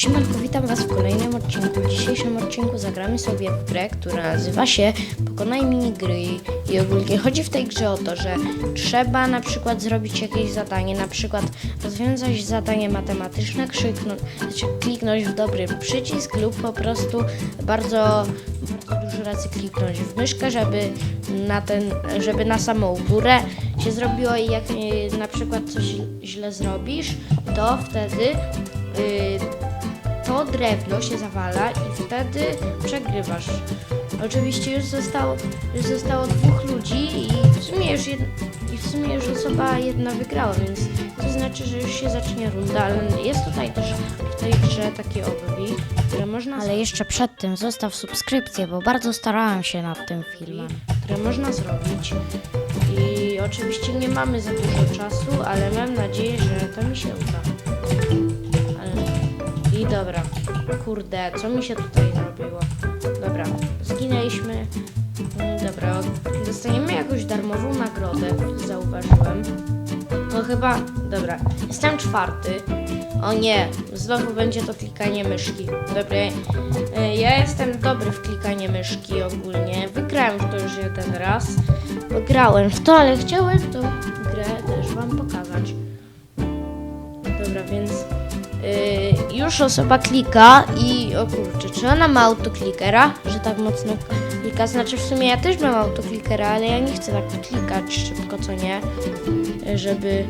Siemanko, witam Was w kolejnym odcinku. W dzisiejszym odcinku zagramy sobie w grę, która nazywa się Pokonaj minigry i ogólnie chodzi w tej grze o to, że trzeba na przykład zrobić jakieś zadanie, na przykład rozwiązać zadanie matematyczne, krzyknąć, znaczy kliknąć w dobry przycisk lub po prostu bardzo, bardzo dużo razy kliknąć w myszkę, żeby na, ten, żeby na samą górę się zrobiło i jak e, na przykład coś źle zrobisz, to wtedy... Yy, to drewno się zawala i wtedy przegrywasz. Oczywiście już zostało, już zostało dwóch ludzi i w sumie już, jed, i w sumie już osoba jedna wygrała, więc to znaczy, że już się zacznie runda, ale jest tutaj też w tej grze takie obrwi, które można... Ale jeszcze przed tym zostaw subskrypcję, bo bardzo starałam się nad tym filmem. Które można zrobić i oczywiście nie mamy za dużo czasu, ale mam nadzieję, że to mi się uda. I dobra. Kurde, co mi się tutaj zrobiło? Dobra, zginęliśmy. Mm, Dobra, dostaniemy jakąś darmową nagrodę, zauważyłem. No chyba, dobra, jestem czwarty. O nie, znowu będzie to klikanie myszki. Dobra, e, ja jestem dobry w klikanie myszki ogólnie. Wygrałem w to już jeden raz. Grałem w to, ale chciałem tą grę też wam pokazać. Dobra, więc yy, już osoba klika i o kurczę, czy ona ma autoklikera, że tak mocno klika? Znaczy w sumie ja też mam autoklikera, ale ja nie chcę tak klikać szybko, co nie? Żeby...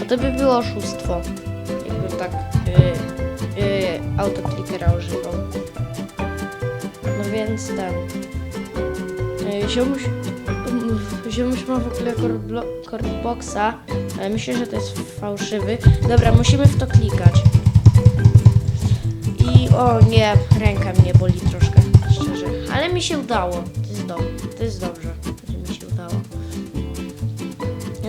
Bo to by było oszustwo, jakbym tak yy, yy, autoklikera używał. No więc ten... Yy, ziomuś... Ziomuś ma w ogóle korbboxa, ale myślę, że to jest fałszywy. Dobra, musimy w to klikać. O nie, ręka mnie boli troszkę, szczerze. Ale mi się udało. To jest, do, to jest dobrze, że mi się udało.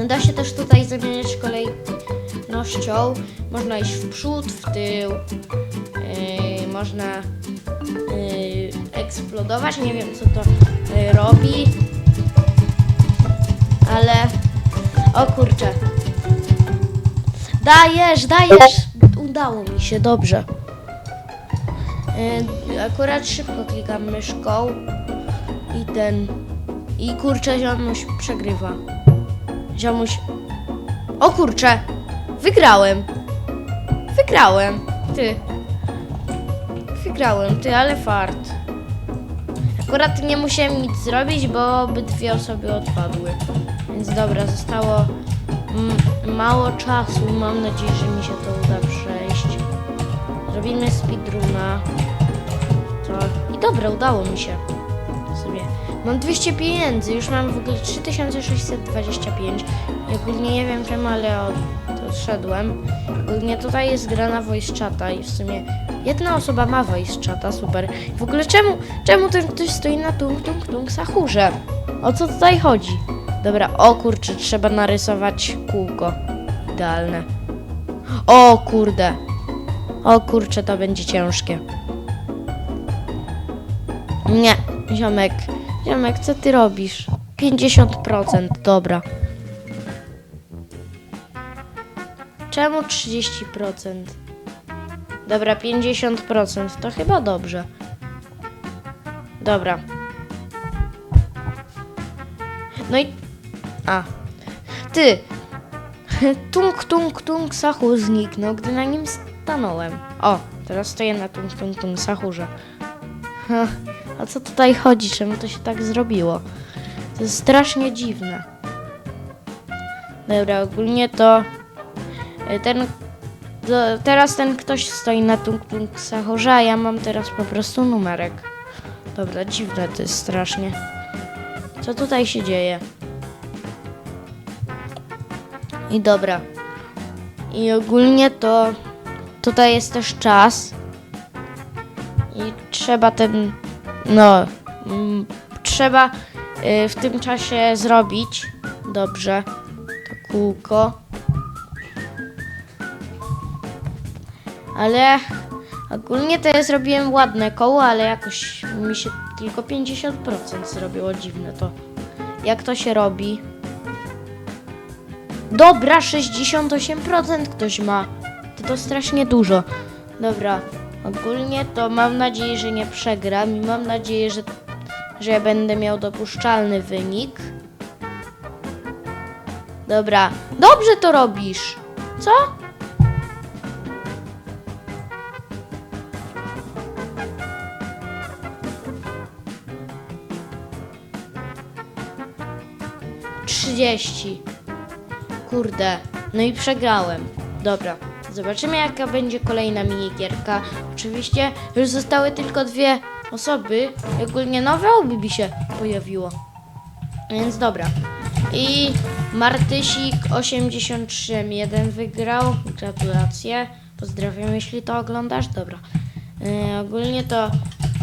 Da się też tutaj zamieniać kolejnością. Można iść w przód, w tył. Yy, można yy, eksplodować. Nie wiem, co to yy, robi. Ale... O kurczę. Dajesz, dajesz! Udało mi się, dobrze. Yy, akurat szybko klikam myszką i ten... I kurczę, ziomuś przegrywa. Ziomuś... O kurczę! Wygrałem! Wygrałem! Ty. Wygrałem, ty, ale fart. Akurat nie musiałem nic zrobić, bo obydwie osoby odpadły. Więc dobra, zostało mm, mało czasu. Mam nadzieję, że mi się to uda. Zrobimy speedruna. I dobra, udało mi się. Sobie. Mam 200 pieniędzy, już mam w ogóle 3625. I ogólnie nie wiem czemu, ale od, odszedłem. Ogólnie tutaj jest gra na voice chata i w sumie jedna osoba ma voice chata, super. W ogóle czemu, czemu ten ktoś stoi na tung tung tung sachurze? O co tutaj chodzi? Dobra, o kurczę, trzeba narysować kółko. Idealne. O kurde. O kurczę, to będzie ciężkie. Nie, ziomek. Ziomek, co ty robisz? 50%, dobra. Czemu 30%? Dobra, 50%, to chyba dobrze. Dobra. No i... A. Ty! Tung, tung, tung, sachu zniknął, gdy na nim stanąłem. O, teraz stoję na tung, tung, tung, sachurze. A co tutaj chodzi? Czemu to się tak zrobiło? To jest strasznie dziwne. Dobra, ogólnie to y, ten. Teraz ten ktoś stoi na tung tung sachorze, a ja mam teraz po prostu numerek. Dobra, dziwne to jest strasznie. Co tutaj się dzieje? I dobra. I ogólnie to tutaj jest też czas. I trzeba ten. No. Mm, trzeba y, w tym czasie zrobić. Dobrze. To kółko. Ale ogólnie to ja zrobiłem ładne koło, ale jakoś mi się tylko 50% zrobiło dziwne to. Jak to się robi? Dobra, 68% ktoś ma. To strasznie dużo. Dobra. Ogólnie to mam nadzieję, że nie przegram i mam nadzieję, że, że będę miał dopuszczalny wynik. Dobra, dobrze to robisz. Co? Trzydzieści. Kurde, no i przegrałem. Dobra, zobaczymy jaka będzie kolejna minigierka. Oczywiście już zostały tylko dwie osoby. Ogólnie nowe obi się pojawiło. Więc dobra. I Martysik 83M1 wygrał. Gratulacje. Pozdrawiam, jeśli to oglądasz. Dobra. Yy, ogólnie to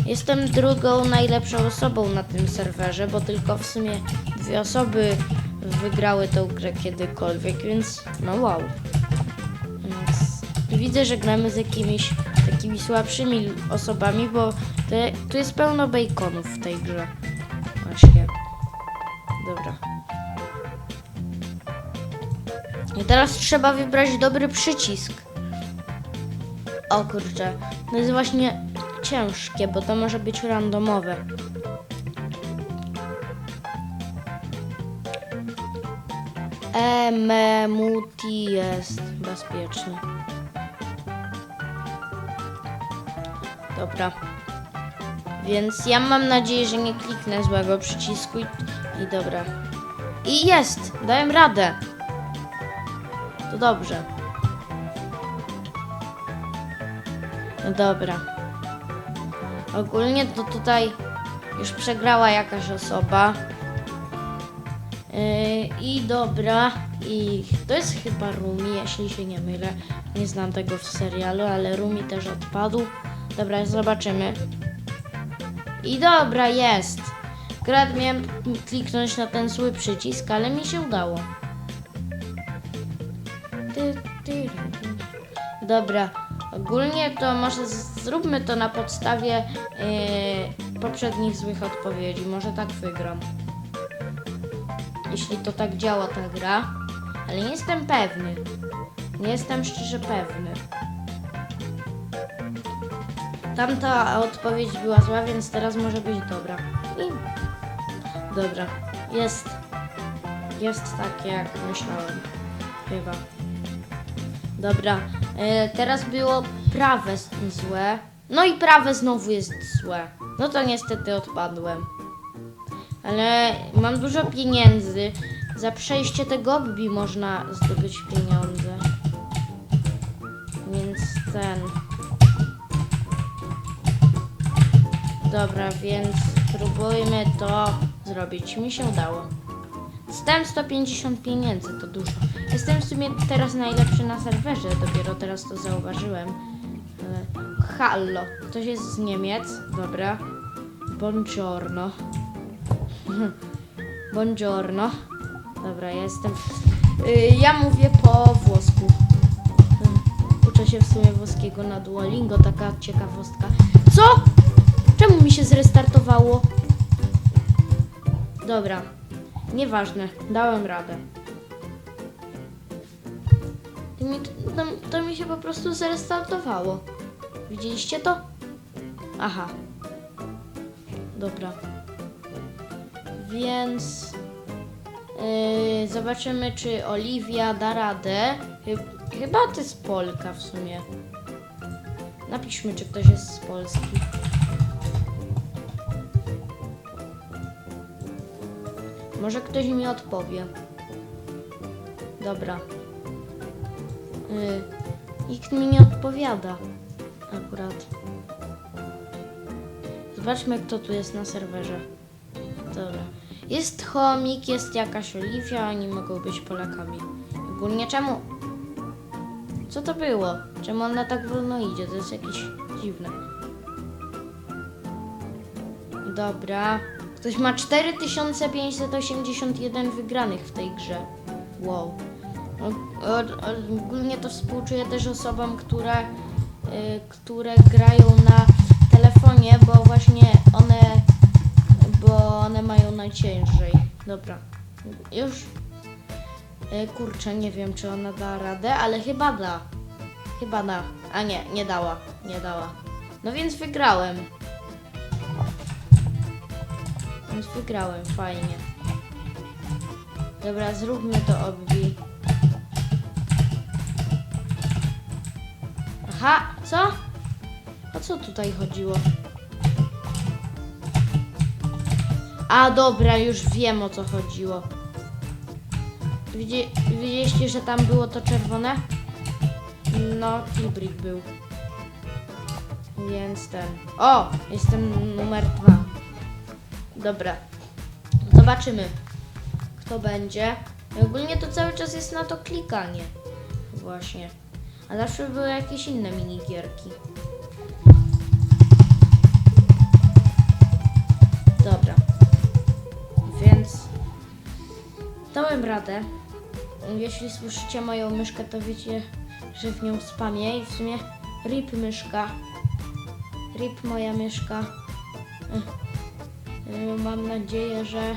jestem drugą najlepszą osobą na tym serwerze, bo tylko w sumie dwie osoby wygrały tą grę kiedykolwiek, więc no wow. Więc widzę, że gramy z jakimiś takimi słabszymi osobami, bo te, tu jest pełno baconów w tej grze. Właśnie. Dobra. I teraz trzeba wybrać dobry przycisk. O kurczę, to jest właśnie ciężkie, bo to może być randomowe. Ememuti jest bezpieczny. Dobra. Więc ja mam nadzieję, że nie kliknę złego przycisku i, i dobra. I jest! Dałem radę. To dobrze. No dobra. Ogólnie to tutaj już przegrała jakaś osoba. Yy, I dobra, i to jest chyba Rumi, jeśli się nie mylę. Nie znam tego w serialu, ale Rumi też odpadł. Dobra, zobaczymy. I dobra, jest. Akurat miałem kliknąć na ten zły przycisk, ale mi się udało. Dobra, ogólnie to może zróbmy to na podstawie yy, poprzednich złych odpowiedzi. Może tak wygram. Jeśli to tak działa ta gra, ale nie jestem pewny. Nie jestem szczerze pewny. Tamta odpowiedź była zła, więc teraz może być dobra. I dobra, jest. Jest takie jak myślałem. Chyba. Dobra, e, teraz było prawe złe. No i prawe znowu jest złe. No to niestety odpadłem. Ale mam dużo pieniędzy. Za przejście tego obbi można zdobyć pieniądze. Więc ten. Dobra, więc spróbujmy to zrobić. Mi się udało. Dostałem 150 pieniędzy, to dużo. Jestem w sumie teraz najlepszy na serwerze, dopiero teraz to zauważyłem. Ale... Hallo, ktoś jest z Niemiec, dobra. Buongiorno. Buongiorno. Dobra, ja jestem. Y, ja mówię po włosku. Y, Uczę się w sumie włoskiego na Duolingo, taka ciekawostka. Co? Czemu mi się zrestartowało? Dobra, nieważne, dałem radę. I mi, to, to mi się po prostu zrestartowało. Widzieliście to? Aha. Dobra. Więc yy, zobaczymy, czy Oliwia da radę. Chy- Chyba to jest Polka w sumie. Napiszmy, czy ktoś jest z Polski. Może ktoś mi odpowie. Dobra. Yy, nikt mi nie odpowiada. Akurat. Zobaczmy, kto tu jest na serwerze. Dobra. Jest chomik, jest jakaś Oliwia, oni mogą być Polakami. Ogólnie czemu... Co to było? Czemu ona tak wolno idzie? To jest jakieś dziwne. Dobra. Ktoś ma 4581 wygranych w tej grze. Wow. Ogólnie to współczuję też osobom, które, y, które grają na telefonie, bo właśnie one, najciężej. Dobra. Już. Y, kurczę, nie wiem, czy ona da radę, ale chyba da. Chyba da. A nie, nie dała. Nie dała. No więc wygrałem. Więc wygrałem, fajnie. Dobra, zróbmy to obbi. Aha, co? O co tutaj chodziło? A dobra, już wiem o co chodziło. Widzie, widzieliście, że tam było to czerwone? No, Tilbrick był. Więc ten. O! Jestem numer dwa. Dobra. Zobaczymy, kto będzie. Ogólnie to cały czas jest na to klikanie. Właśnie. A zawsze były jakieś inne minigierki. Dałem radę. Jeśli słyszycie moją myszkę, to wiecie, że w nią spamię i w sumie rip myszka. Rip moja myszka. Ech. Yy, Mam nadzieję, że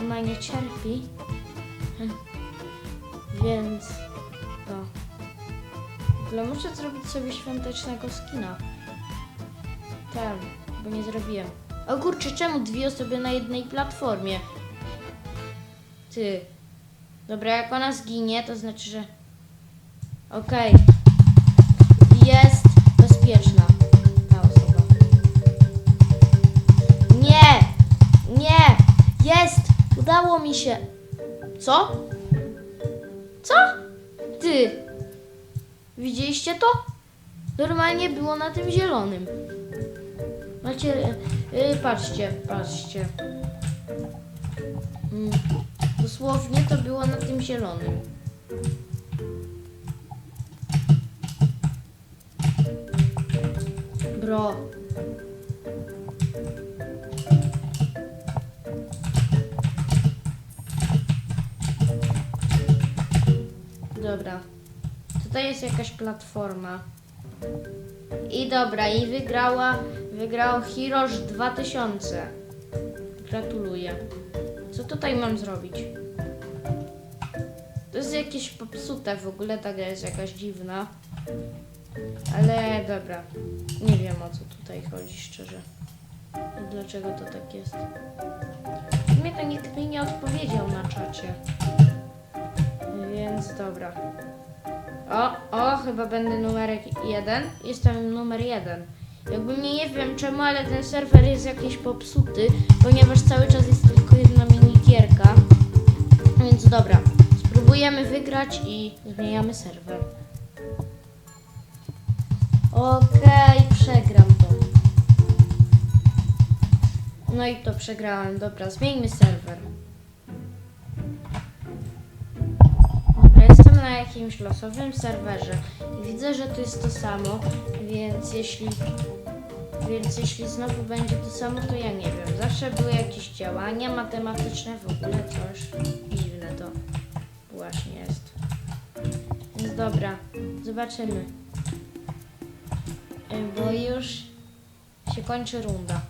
ona nie cierpi. Ech. Więc to. W ogóle muszę zrobić sobie świątecznego skina. Tak, bo nie zrobiłem. O kurczę, czemu dwie osoby na jednej platformie? Ty. Dobra, jak ona zginie, to znaczy, że... Okej. Jest bezpieczna ta osoba. Nie! Nie! Jest! Udało mi się! Co? Co? Ty! Widzieliście to? Normalnie było na tym zielonym. Macie... Yy, patrzcie, patrzcie. Mm, dosłownie to było na tym zielonym. Bro. Dobra. Tutaj jest jakaś platforma. I dobra, i wygrała, wygrał Hirosh 2000. Gratuluję. Co tutaj mam zrobić? To jest jakieś popsute w ogóle, ta gra jest jakaś dziwna. Ale dobra, nie wiem o co tutaj chodzi szczerze. Dlaczego to tak jest? Sumie to nikt mi nie odpowiedział na czacie. Więc dobra. O, o, chyba będę numerek jeden. Jestem numer jeden. Jakby mnie nie wiem czemu, ale ten serwer jest jakiś popsuty, ponieważ cały czas jest tylko jedna. Więc dobra, spróbujemy wygrać i zmieniamy serwer. Okej, przegram to. No i to przegrałem. Dobra, zmieńmy serwer. Jestem na jakimś losowym serwerze i widzę, że to jest to samo, więc jeśli więc jeśli znowu będzie to samo, to ja nie wiem. Zawsze były jakieś działania matematyczne, w ogóle coś dziwne to właśnie jest. Więc dobra, zobaczymy. Y, Bo już się kończy runda.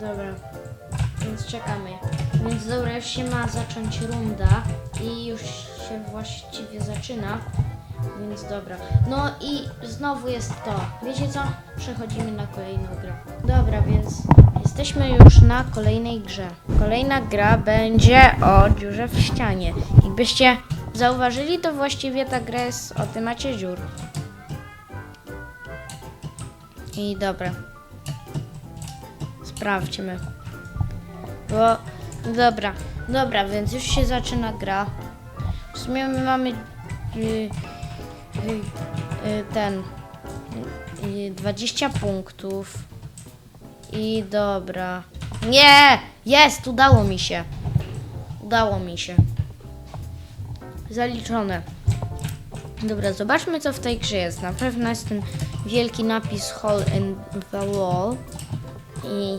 Dobra, więc czekamy. Więc dobra, już się ma zacząć runda i już się właściwie zaczyna. Więc dobra. No i znowu jest to. Wiecie co? Przechodzimy na kolejną grę. Dobra, więc jesteśmy już na kolejnej grze. Kolejna gra będzie o dziurze w ścianie. Jakbyście zauważyli, to właściwie ta gra jest o temacie dziur. I dobra. Sprawdźmy. Bo, dobra, dobra, więc już się zaczyna gra. W sumie my mamy y, y, y, ten y, 20 punktów. I dobra. Nie! Jest! Udało mi się. Udało mi się. Zaliczone. Dobra, zobaczmy co w tej grze jest. Na pewno jest ten wielki napis Hole in the Wall. I,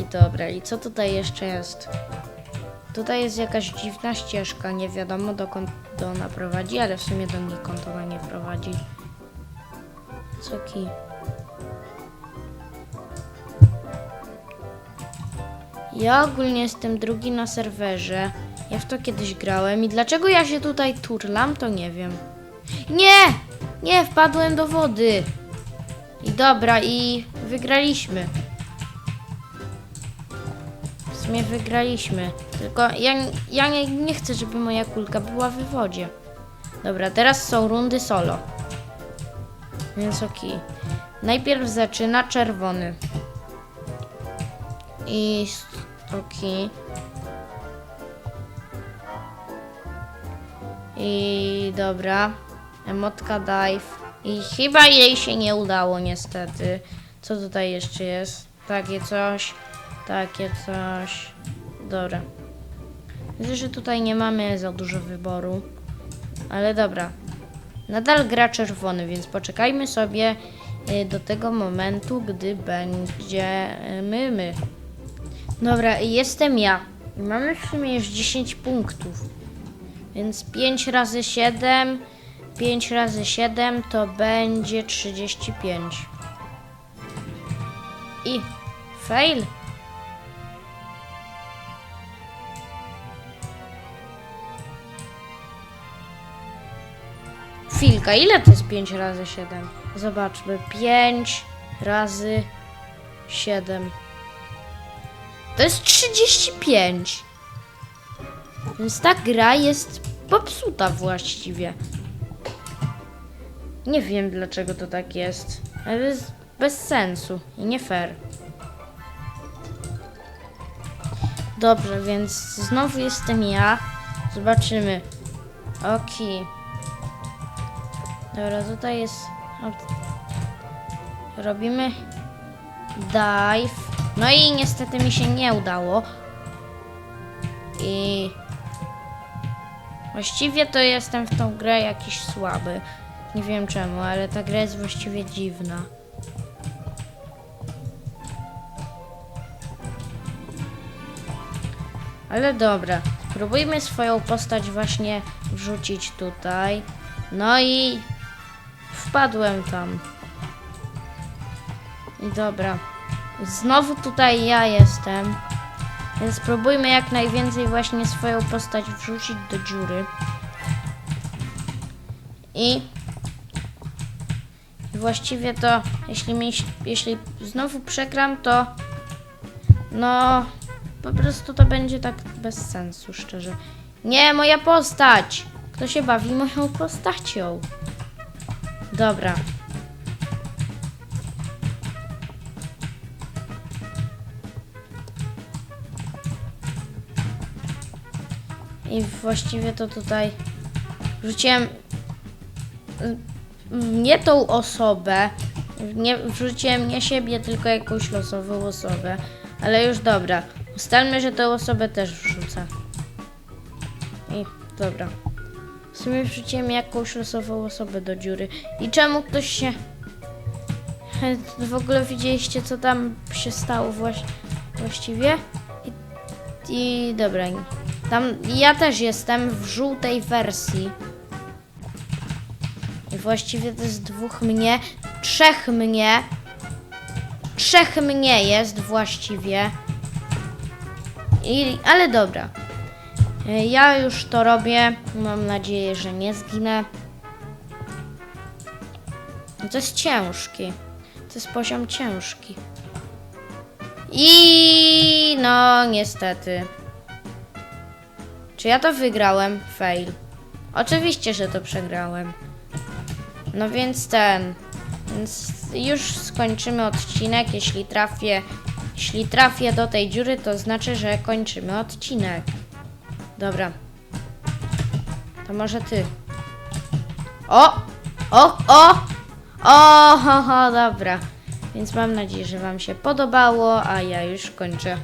I dobra, i co tutaj jeszcze jest? Tutaj jest jakaś dziwna ścieżka, nie wiadomo dokąd to ona prowadzi, ale w sumie do nikąd ona nie prowadzi. Co ki? Ja ogólnie jestem drugi na serwerze Ja w to kiedyś grałem i dlaczego ja się tutaj turlam, to nie wiem. Nie! Nie, wpadłem do wody. I dobra, i wygraliśmy. Sumie wygraliśmy. Tylko ja, ja nie, nie chcę, żeby moja kulka była w wodzie. Dobra, teraz są rundy solo. Więc okej. Najpierw zaczyna czerwony. I okej. I dobra. Emotka dive. I chyba jej się nie udało niestety. Co tutaj jeszcze jest? Takie coś. Takie coś. Dobra. Widzę, że tutaj nie mamy za dużo wyboru. Ale dobra. Nadal gra czerwony, więc poczekajmy sobie y, do tego momentu, gdy będzie y, my. Dobra, jestem ja. Mamy w sumie już 10 punktów. Więc 5 razy 7, 5 razy 7 to będzie 35. I fail. Chwilka, ile to jest 5 razy 7? Zobaczmy. 5 razy 7. To jest 35. Więc ta gra jest popsuta właściwie. Nie wiem dlaczego to tak jest. Ale to jest bez sensu i nie fair. Dobrze, więc znowu jestem ja. Zobaczymy. Okej. Dobra, tutaj jest. Robimy dive. No i niestety mi się nie udało. I właściwie to jestem w tą grę jakiś słaby. Nie wiem czemu, ale ta gra jest właściwie dziwna. Ale dobra, spróbujmy swoją postać właśnie wrzucić tutaj. No i wpadłem tam. I dobra. Znowu tutaj ja jestem. Więc spróbujmy jak najwięcej właśnie swoją postać wrzucić do dziury. I właściwie to, jeśli, mi, jeśli znowu przegram, to no po prostu to będzie tak bez sensu, szczerze. Nie, moja postać! Kto się bawi moją postacią? Dobra. I właściwie to tutaj wrzuciłem y, nie tą osobę, nie wrzuciłem nie siebie, tylko jakąś losową osobę. Ale już dobra. Ustalmy, że tę osobę też wrzucę. I dobra. Sumie wrzuciłem jakąś losową osobę do dziury. I czemu ktoś się... W ogóle widzieliście, co tam się stało właś... właściwie? I, I dobra. Tam ja też jestem w żółtej wersji. I właściwie to jest dwóch mnie, trzech mnie. Trzech mnie jest właściwie. I, ale dobra. E, Ja już to robię. Mam nadzieję, że nie zginę. To jest ciężki. To jest poziom ciężki. I no niestety. Czy ja to wygrałem? Fail. Oczywiście, że to przegrałem. No więc ten. Więc już skończymy odcinek. Jeśli trafię, jeśli trafię do tej dziury, to znaczy, że kończymy odcinek. Dobra. To może ty. O! O! O! O! Ho, ho, dobra. Więc mam nadzieję, że Wam się podobało, a ja już kończę.